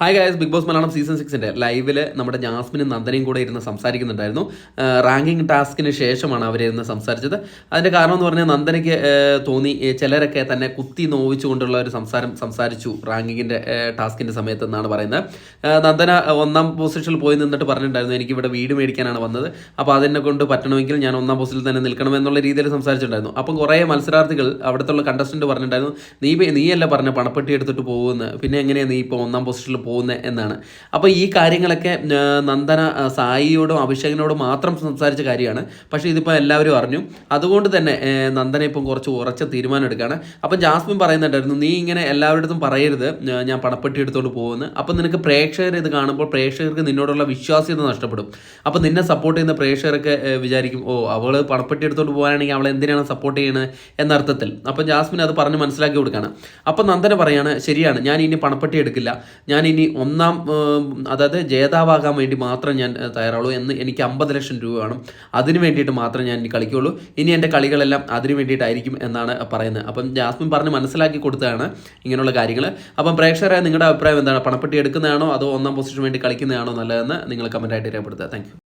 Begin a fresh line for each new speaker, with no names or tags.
Hi guys big boss Malayalam season സിക്സിന്റെ ലൈവിൽ നമ്മുടെ ജാസ്മിനും നന്ദനയും കൂടെ ഇരുന്ന് സംസാരിക്കുന്നുണ്ടായിരുന്നു. റാങ്കിങ് ടാസ്കിന് ശേഷമാണ് അവരിരുന്ന് സംസാരിച്ചത്. അതിന്റെ കാരണം എന്ന് പറഞ്ഞാൽ നന്ദനയ്ക്ക് തോന്നി ചിലരൊക്കെ തന്നെ കുത്തി നോവിച്ചുകൊണ്ടുള്ള ഒരു സംസാരം സംസാരിച്ചു റാങ്കിങ്ങിന്റെ ടാസ്കിന്റെ സമയത്ത് എന്നാണ് പറയുന്നത്. നന്ദന ഒന്നാം പൊസിഷനിൽ പോയി നിന്നിട്ട് പറഞ്ഞിട്ടുണ്ടായിരുന്നു എനിക്ക് ഇവിടെ വീട് മേടിക്കാനാണ് വന്നത്. അപ്പോൾ അതിനെ കൊണ്ട് പറ്റണമെങ്കിൽ ഞാൻ ഒന്നാം പൊസിഷനിൽ തന്നെ നിൽക്കണം എന്നുള്ള രീതിയിൽ സംസാരിച്ചിട്ടുണ്ടായിരുന്നു. അപ്പം കുറേ മത്സരാർത്ഥികൾ അവിടുത്തെ കണ്ടസ്റ്റന്റ് പറഞ്ഞിട്ടുണ്ടായിരുന്നു നീ നീയല്ല പറഞ്ഞ പണപ്പെട്ടി എടുത്തിട്ട് പോകുമെന്ന് പിന്നെ എങ്ങനെയാണ് നീ ഇപ്പോൾ ഒന്നാം പൊസിഷനിൽ പോകുന്നത് എന്നാണ്. അപ്പോൾ ഈ കാര്യങ്ങളൊക്കെ നന്ദന സായിയോടും അഭിഷേകിനോടും മാത്രം സംസാരിച്ച കാര്യമാണ്. പക്ഷേ ഇതിപ്പോൾ എല്ലാവരും അറിഞ്ഞു. അതുകൊണ്ട് തന്നെ നന്ദന ഇപ്പം കുറച്ച് ഉറച്ച തീരുമാനം എടുക്കുകയാണ്. അപ്പം ജാസ്മിൻ പറയുന്നുണ്ടായിരുന്നു നീ ഇങ്ങനെ എല്ലാവരുടെ പറയരുത്. ഞാൻ പണപ്പെട്ടി എടുത്തോണ്ട് പോകുമെന്ന് അപ്പം നിനക്ക് പ്രേക്ഷകർ ഇത് കാണുമ്പോൾ പ്രേക്ഷകർക്ക് നിന്നോടുള്ള വിശ്വാസ്യത നഷ്ടപ്പെടും. അപ്പം നിന്നെ സപ്പോർട്ട് ചെയ്യുന്ന പ്രേക്ഷകരൊക്കെ വിചാരിക്കും ഓ അവൾ പണപ്പെട്ടി എടുത്തോണ്ട് പോകാനാണെങ്കിൽ അവൾ എന്തിനാണ് സപ്പോർട്ട് ചെയ്യണത് എന്നർത്ഥത്തിൽ അപ്പം ജാസ്മിൻ അത് പറഞ്ഞ് മനസ്സിലാക്കി കൊടുക്കുകയാണ്. അപ്പം നന്ദന പറയാണ് ശരിയാണ് ഞാൻ ഇനി പണപ്പെട്ടി എടുക്കില്ല. ഞാൻ ഇനി ഒന്നാം അതായത് ജേതാവാകാൻ വേണ്ടി മാത്രം ഞാൻ തയ്യാറുള്ളൂ എന്ന് എനിക്ക് അമ്പത് ലക്ഷം രൂപ വേണം. അതിന് വേണ്ടിയിട്ട് മാത്രം ഞാൻ ഇനി കളിക്കുള്ളൂ ഇനി എന്റെ കളികളെല്ലാം അതിന് വേണ്ടിയിട്ടായിരിക്കും എന്നാണ് പറയുന്നത്. അപ്പം ജാസ്മിൻ പറഞ്ഞ് മനസ്സിലാക്കി കൊടുത്തതാണ് ഇങ്ങനെയുള്ള കാര്യങ്ങൾ. അപ്പം പ്രേക്ഷകരായ നിങ്ങളുടെ അഭിപ്രായം എന്താണ്? പണപ്പെട്ടി എടുക്കുന്നതാണോ? അതോ ഒന്നാം പൊസിഷന് വേണ്ടി കളിക്കുന്നതാണോ നല്ലതെന്ന് നിങ്ങൾ കമന്റായിട്ട് രേഖപ്പെടുത്തുക. താങ്ക്